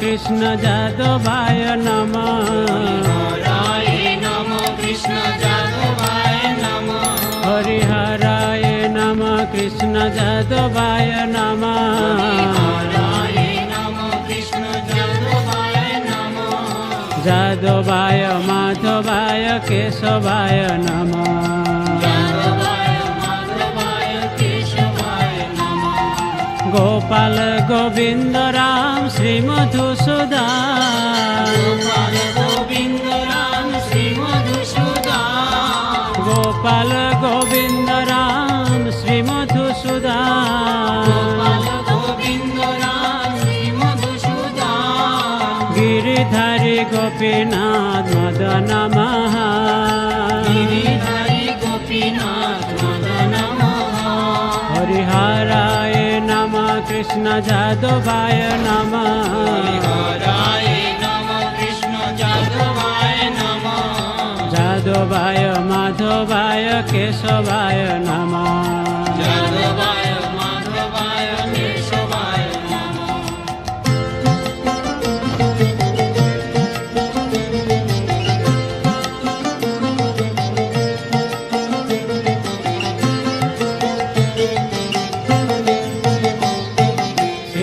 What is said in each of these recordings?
কৃষ্ণ যাদবায় নম। কৃষ্ণ যাদবায় নম। হরিহরায় নম কৃষ্ণ যাদবায় নম। হরায় নম কৃষ্ণ যাদবায় নম। গোপাল গোবিন্দ রাম শ্রী মধুসূদন। গোপাল গোবিন্দ রাম শ্রী মধুসূদন। গোপাল গোবিন্দ রাম শ্রী মধুসূদন। গোবিন্দ রাম শ্রী মধুসূদন। গিরিধারী গোপীনাথ মদন মহা কৃষ্ণ যাদবায় নম। যাদবায় মাধবায় কেশবায় নম। যাদবায়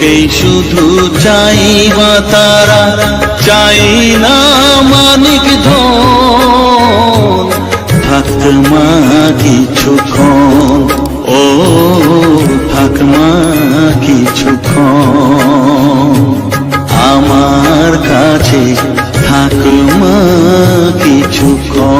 তোকেই শুধু চাইবা তারা চাই না মানিক ধন। থাকমা কিছুক্ষণ ও থাকমা কিছুক্ষণ আমার কাছে থাকমা কিছুক্ষণ